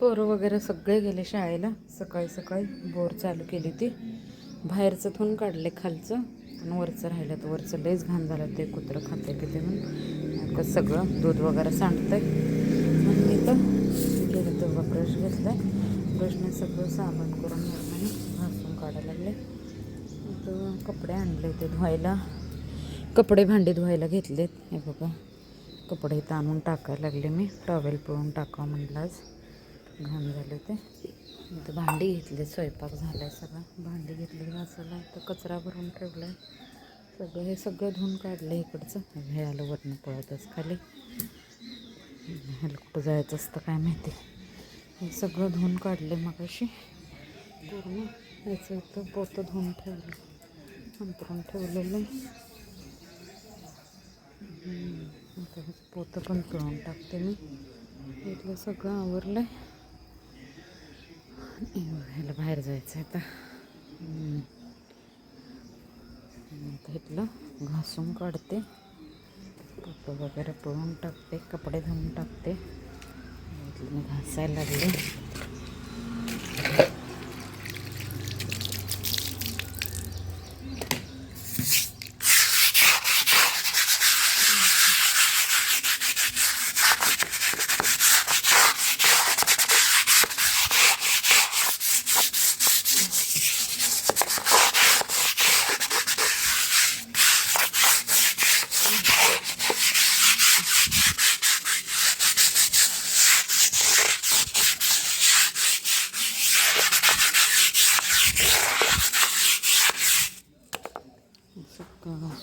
पोरं वगैरे सगळे गेले शाळेला. सकाळी सकाळी बोर चालू केली ती. बाहेरचं थून काढले खालचं आणि वरचं राहिलं. तर वरचं लईच घाण झालं. ते कुत्रं खाते पिते म्हणून. आता सगळं दूध वगैरे सांडतंय. म्हणून मी तर गेलं तेव्हा ब्रश घेतला ब्रशने सगळं साबण करून निर्माणे घासून काढायला लागले. तर कपडे आणले ते धुवायला. कपडे भांडे धुवायला घेतलेत. हे बघा. कपडे ताणून टाकायला लागले मी. टॉवेल पिळून टाकावं म्हणलं आज. घाण झाले ते इथं भांडी घेतले स्वयंपाक झाला आहे सगळा. भांडी घेतली घासायला. तर कचरा भरून ठेवला आहे सगळं हे सगळं धुवून काढलं आहे इकडचं. हे आलं वरनं पळतच खाली. ह्याला कुठं जायचं असतं काय माहिती. हे सगळं धुवून काढले मग अशी पूर्ण याचं इथं पोतं धुवून ठेवलं अंतरून ठेवलेलं. आहे. आता पोतं पण पिळून टाकते मी. इथलं सगळं आवरलं आहे ह्याला बाहेर जायचं आहे आता. हम्म. आता इथलं घासून काढते. पोतं वगैरे पळून टाकते कपडे धुवून टाकते. इथलं मी घासायला लागले.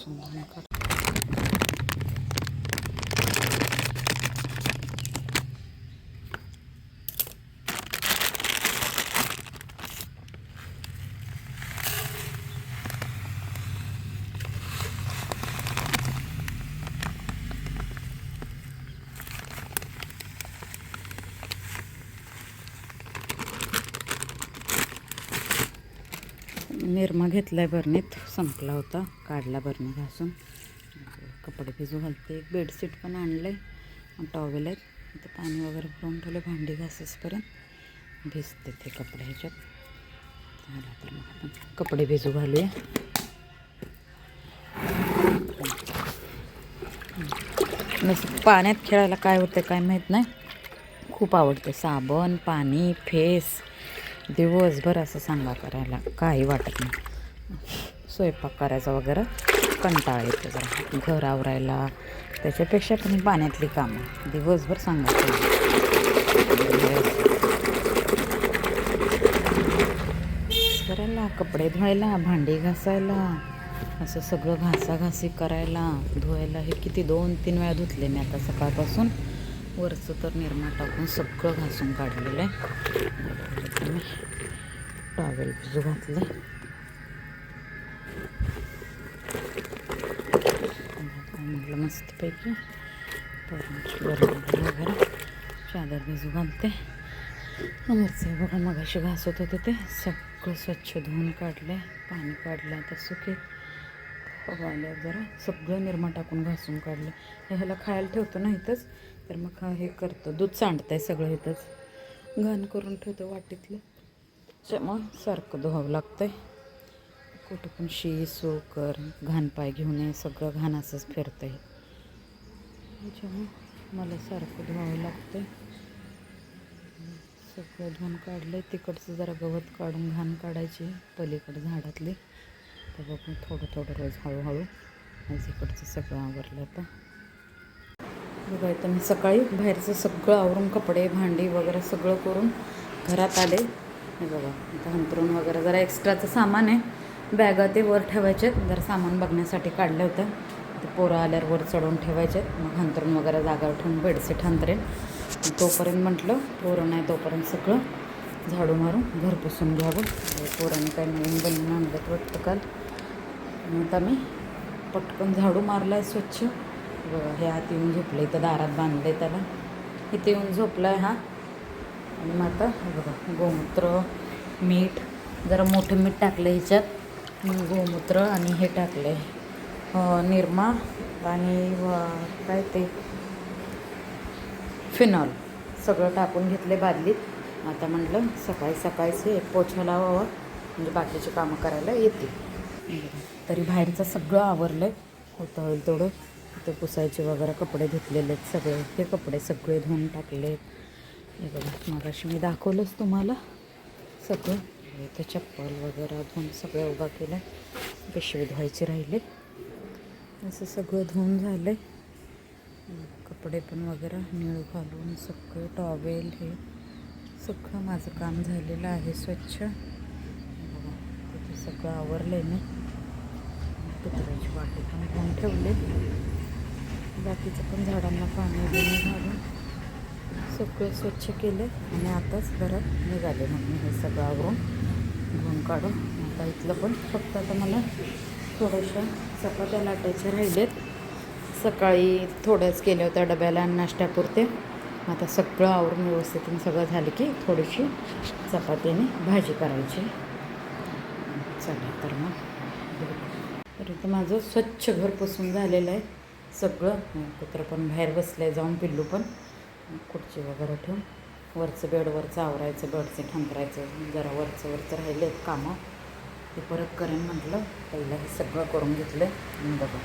सगळं निरमा घेतला आहे बरणीत. संपला होता. काढला बरणी घासून. कपडे भिजू घालते. एक बेडशीट पण आणलं आहे टॉवेल आहेत. ते पाणी वगैरे भरून ठेवलं भांडी घासेसपर्यंत. भिजते ते कपडे ह्याच्यात. झालं तर मग आपण कपडे भिजू घालूया. नुसतं पाण्यात खेळायला काय होतं काय माहीत नाही. खूप आवडते साबण पाणी फेस दिवसभर असं सांगा करायला. काही वाटत नाही. स्वयंपाक करायचा वगैरे कंटाळा येतो जरा. घर आवरायला. त्याच्यापेक्षा पण पाण्यातली कामं दिवसभर सांगायचं करायला कपडे धुवायला भांडी घासायला असं सगळं घासाघासी करायला धुवायला हे किती दोन तीन वेळा धुतले मी आता सकाळपासून. वरचं तर निरमा टाकून सगळं घासून काढलेलं आहे. मी टॉवेल भिजू घातले म्हटलं मस्तपैकी पोरांची बरोबर वगैरे चादर भिजू घालते वरचे बघा मगाशी घासत होते ते सगळं स्वच्छ धुवून काढले पाणी काढलं आता सुके आल्यावर जरा सगळं निरमा टाकून घासून काढलं ह्याला खायला ठेवतो ना इथंच तर मग हे करतो दूध सांडतंय सगळं इथंच घाण करून ठेवतो वाटीतलं. त्यामुळं सारखं धुवावं लागतंय. कुठं पण शी सो कर घाण पाय घेऊन ये सगळं घाण असंच फिरतंय. त्याच्यामुळं मला सारखं धुवावं लागतंय. सगळं धुवून काढलं तिकडचं जरा गवत काढून घाण काढायची. पलीकडे झाडातली. तर बघून थोडं थोडं रोज हळूहळू. आज इकडचं सगळं आवरलं आता. बघा इथं मी सकाळी बाहेरचं सगळं आवरून कपडे भांडी वगैरे सगळं करून घरात आले. हे बघा इथं अंतरून वगैरे जरा एक्स्ट्राचं सामान आहे. बॅगा ते वर ठेवायचे जरा सामान बघण्यासाठी काढलं होतं. ते पोरं आल्यावर वर चढवून ठेवायचे मग अंतरून वगैरे जागावर ठेवून बेडशीट अंतरेन तोपर्यंत म्हटलं पोरं नाही तोपर्यंत सगळं झाडू मारून घर पुसून घ्यावं. पोरांनी काही नवीन बनवून आणलं वाटतं काल. मग आता मी पटकन झाडू मारला आहे स्वच्छ. बघा हे आत येऊन झोपलं इथं दारात बांधलं आहे त्याला. इथे येऊन झोपला आहे हा. आणि मग आता बघा गोमूत्र मीठ जरा मोठं मीठ टाकलं ह्याच्यात. गोमूत्र आणि हे टाकलं आहे निरमा आणि काय ते? फिनॉल. सगळं टाकून घेतले बादलीत. आता म्हटलं सकाळी सकाळीच हे पोछा लावावं. म्हणजे बाकीचे कामं करायला येतील. तरी बाहेरचं सगळं आवरलं आहे होतं होईल तेवढं. ते पुसायचे वगैरे कपडे धुतलेले आहेत सगळे. ते कपडे सगळे धुवून टाकले हे बघा मगाशी मी दाखवलंच तुम्हाला सगळं. इथे चप्पल वगैरे धुवून सगळं उभा केलं. पिशवी धुवायचे राहिले. असं सगळं धुवून झालं कपडे पण वगैरे निळ घालून सगळं टॉवेल हे सगळं माझं काम झालेलं आहे स्वच्छ. बघा तिथे सगळं आवरलं आहे मी पितळाची वाटी पण धुवून ठेवले. बाकीचं पण झाडांना पाणी बिणी घालून सगळं स्वच्छ केलं आणि आताच घरात निघाले मग मी हे सगळं आवरून धुवून काढून. आता इथलं पण फक्त आता मला थोड्याशा चपात्या लाटायच्या राहिलेत. सकाळी थोड्याच केल्या होत्या डब्याला आणि नाश्त्यापुरते. आता सगळं आवरून व्यवस्थित सगळं झालं की थोडीशी चपातीने भाजी करायची. चला तर मग. तर माझं स्वच्छ घर पुसून झालेलं आहे. सगळं. कुत्रं पण बाहेर बसलं आहे जाऊन पिल्लू पण. खुर्ची वगैरे ठेवून. वरचं बेडवरचं आवरायचं बेडचं ठंकरायचं जरा वरचं वरचं राहिले आहेत कामं. ते परत करेन म्हटलं. पहिलं हे सगळं करून घेतलं बघा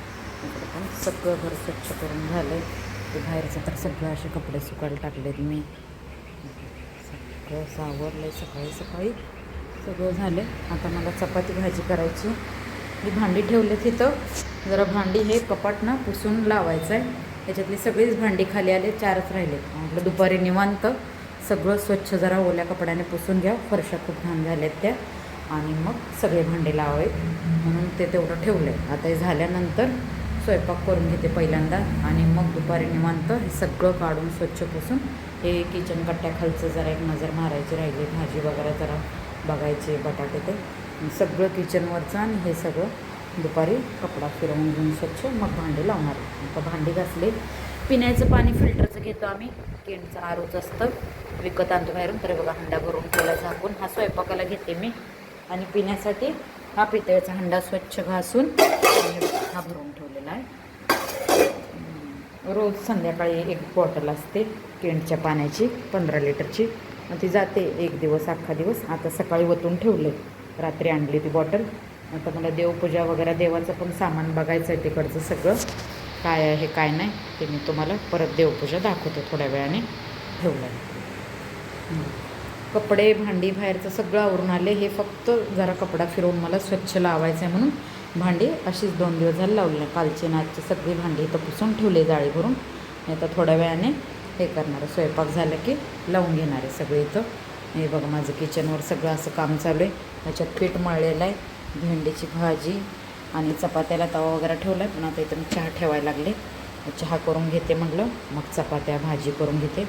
इकडे पण सगळं घर स्वच्छ करून झालं आहे ते बाहेरचं तर सगळं असे कपडे सुकायला टाकलेत मी. सगळं सावरलं आहे सकाळी सकाळी सगळं झालं आता मला चपाती भाजी करायची. ही भांडी ठेवलेत तिथं जरा भांडी हे कपाट ना पुसून लावायचं आहे त्याच्यातली सगळीच भांडी खाली आले चारच राहिले म्हटलं दुपारी निवांत. सगळं स्वच्छ जरा ओल्या कपड्याने पुसून घ्या. फरशा खूप घाण झाल्यात त्या. आणि मग सगळे भांडे लावावेत म्हणून ते तेवढं ठेवलं आहे आता हे झाल्यानंतर स्वयंपाक करून घेते पहिल्यांदा. आणि मग दुपारी निवांत हे सगळं काढून स्वच्छ पुसून हे किचन कट्ट्याखालचं जरा एक नजर मारायची राहिली. भाजी वगैरे जरा बघायची बटाटे ते. सगळं किचनवरचं आणि हे सगळं दुपारी कपडा फिरवून घेऊन स्वच्छ मग भांडे लावणार. आता भांडी घासले पिण्याचं पाणी फिल्टरचं घेतो आम्ही. केंडचं आरोच असतं. विकत आणतो बाहेरून. तर बघा हंडा भरून केला झाकून. हा स्वयंपाकाला घेते मी. आणि पिण्यासाठी हा पितळेचा हंडा स्वच्छ घासून हा भरून ठेवलेला आहे. रोज संध्याकाळी एक बॉटल असते केंडच्या पाण्याची पंधरा लिटरची. मग ती जाते एक दिवस अख्खा दिवस. आता सकाळी वतून ठेवले रात्री आणली ती बॉटल. आता मला देवपूजा वगैरे देवाचं पण सामान बघायचं आहे तिकडचं सगळं. काय आहे काय नाही ते मी तुम्हाला परत देवपूजा दाखवते थोड्या वेळाने. ठेवलं. आहे कपडे भांडी बाहेरचं सगळं आवरून आले. हे फक्त जरा कपडा फिरवून मला स्वच्छ लावायचं आहे म्हणून भांडी अशीच दोन दिवस झाले लावले. कालची नाचची सगळी भांडी इथं पुसून ठेवली जाळी भरून. आता थोड्या वेळाने हे करणार आहे. स्वयंपाक झालं की लावून घेणार आहे सगळे इथं. हे बघा माझं किचनवर सगळं असं काम चालू आहे. त्याच्यात पीठ मळलेलं आहे भेंडीची भाजी आणि चपात्याला तवा वगैरे ठेवला आहे पण आता इथं चहा ठेवायला लागले. चहा करून घेते म्हटलं मग चपात्या भाजी करून घेते.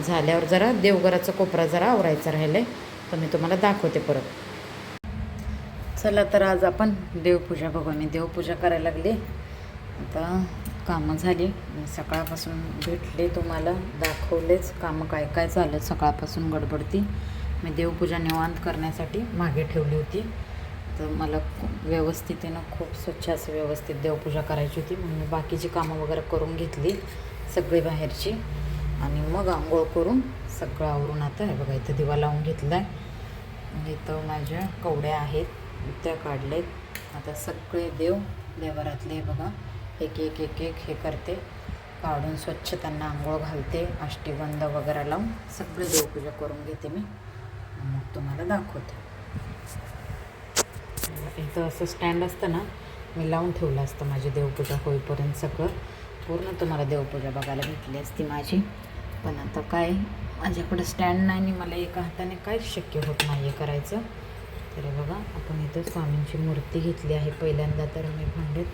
झाल्यावर जरा देवघराचा कोपरा जरा आवरायचा राहिलं आहे तर मी तुम्हाला दाखवते परत. चला तर आज आपण देवपूजा बघू मी देवपूजा करायला लागली. आता कामं झाली. मी सकाळपासून भेटले तुम्हाला. दाखवलेच कामं काय काय झालं सकाळपासून गडबडती. मी देवपूजा निवांत करण्यासाठी मागे ठेवली होती. तर मला व्यवस्थितीनं खूप स्वच्छ असं व्यवस्थित देवपूजा करायची होती. म्हणून मी बाकीची कामं वगैरे करून घेतली सगळी बाहेरची. आणि मग आंघोळ करून सगळं आवरून आता हे बघा इथं दिवा लावून घेतला आहे इथं माझ्या कवड्या आहेत त्या काढल्या आहेत आता सगळे देव देवरातले बघा. एक एक एक एक हे करते. काढून स्वच्छ त्यांना आंघोळ घालते. अष्टीगंध वगैरे लावून सगळं देवपूजा करून घेते मी. मग तुम्हाला दाखवते. इथं असं स्टँड असतं ना मी लावून ठेवलं असतं माझी देवपूजा होईपर्यंत सगळं. पूर्ण तुम्हाला देवपूजा बघायला भेटली असती माझी. पण आता काय माझ्याकडं स्टँड नाही आणि मला एका हाताने काहीच शक्य होत नाही आहे करायचं. तर बघा आपण इथं स्वामींची मूर्ती घेतली आहे. पहिल्यांदा तर मी भांडेत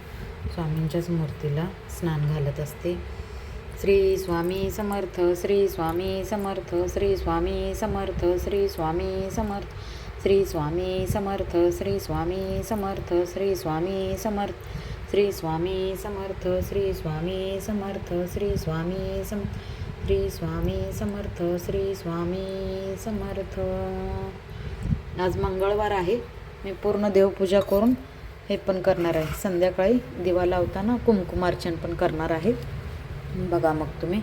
स्वामींच्याच मूर्तीला स्नान घालत असते श्री स्वामी समर्थ श्री स्वामी समर्थ श्री स्वामी समर्थ श्री स्वामी समर्थ श्री स्वामी समर्थ श्री स्वामी समर्थ श्री स्वामी समर्थ श्री स्वामी समर्थ श्री स्वामी समर्थ श्री स्वामी सम श्री स्वामी समर्थ श्री स्वामी समर्थ आज मंगळवार आहे मी पूर्ण देवपूजा करून हे पण करणार आहे. संध्याकाळी दिवा लावताना कुमकुमार्चन पण करणार आहे बघा मग तुम्ही.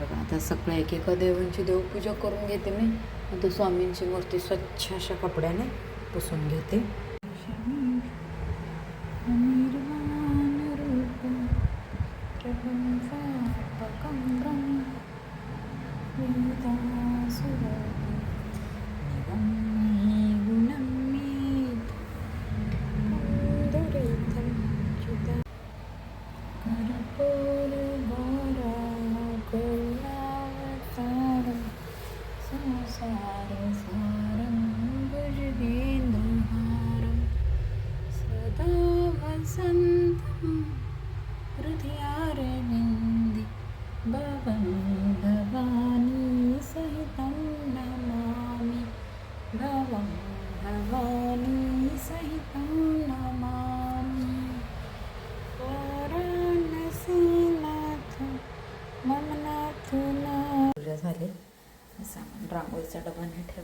बघा आता सगळ्या एकेका देवांची देवपूजा करून घेते मी. आता स्वामींची मूर्ती स्वच्छ अशा कपड्याने पुसून घेते.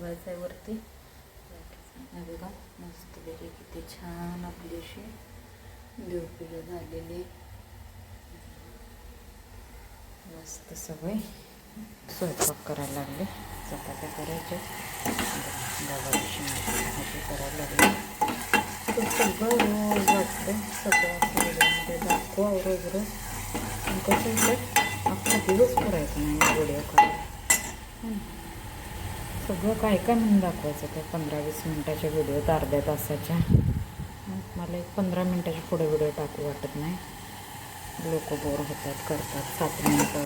ठेवायचं आहे वरती बघा मस्त मस्तपैकी किती छान आपली अशी देवपूजा झालेली. मस्त सवय. स्वयंपाक करायला लागले. चपात्या करायचे गव्हाची भाजी करायला लागली. सगळं रोज वाटतं सगळं असं व्हिडिओमध्ये दाखवा रोज रोज. कसं होतं अख्खा दिवस करायचा नाही व्हिडिओ करायला सगळं काय काय म्हणून दाखवायचं त्या पंधरा वीस मिनटाच्या व्हिडिओत अर्ध्या तासाच्या. मला एक पंधरा मिनटाच्या पुढे व्हिडिओ टाकू वाटत नाही. लोक बोर होतात करतात. सात मिनटं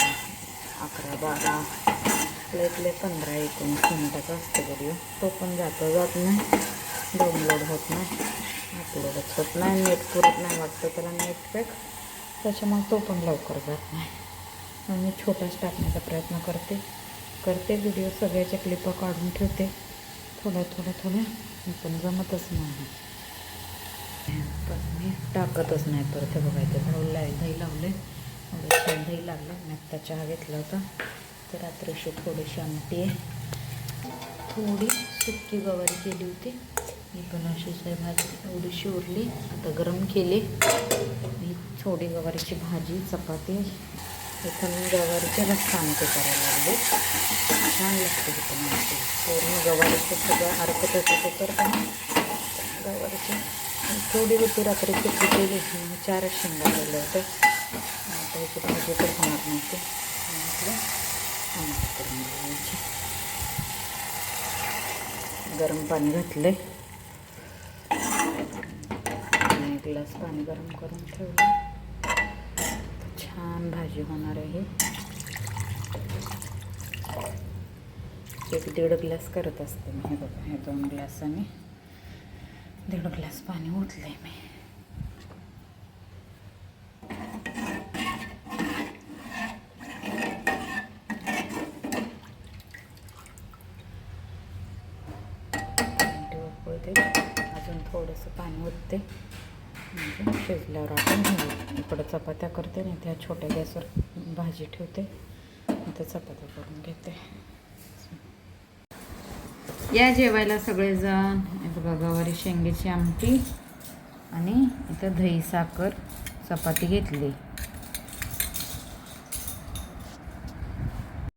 अकरा बारा. लयतले पंधरा एकोणीस मिनटाचा असतो व्हिडिओ. तो पण जातो जात नाही. डाउनलोड होत नाही. अपलोडच होत नाही. नेट पुरत नाही वाटतं त्याला नेट पॅक. त्याच्यामुळे तो पण लवकर जात नाही. मी छोटाच टाकण्याचा प्रयत्न करते. करते व्हिडिओ सगळ्याच्या क्लिपं काढून ठेवते. थोड्या थोड्या थोड्या. पण जमतच नाही. पण मी टाकतच नाही परत. हे बघायचं भाऊ लाई दही लावले एवढं छान दही लागलं. मी आत्ता चहा घेतला होता. तर रात्रीशी थोडीशी आमटी आहे. थोडी सुकी गवारी केली होती. मी पण अशीच आहे भाजी एवढीशी उरली आता गरम केली. ही थोडी गवारीची भाजी चपाती इथं मी गवारीचे रस्ता आमटी करायला लागले. छान लागते इथं पण आमटी पूर्ण गवारीचं सगळं अर्क तसं तर पण. गवारीची. थोडी होती रात्रीची केली. मग चारच शेंगा केल्या होते आता याची भाजी तर होणार नव्हती. म्हटलं आमटी करून घ्यायची गरम पाणी घातले आणि एक ग्लास पाणी गरम करून ठेवलं. छान भाजी होणार आहे. एक दीड ग्लास करत असते मी. हे बघा हे दोन ग्लासाने दीड ग्लास पाणी ओतले मी. अजून थोडंसं पाणी ओतते. म्हणजे शिजल्यावर आपण घेऊ इकडं चपात्या करते नाही त्या छोट्या गॅसवर भाजी ठेवते. इथं चपात्या करून घेते. या जेवायला सगळेजण. बघा गवारी शेंगेची आमटी आणि इथं दही साखर चपाती घेतली.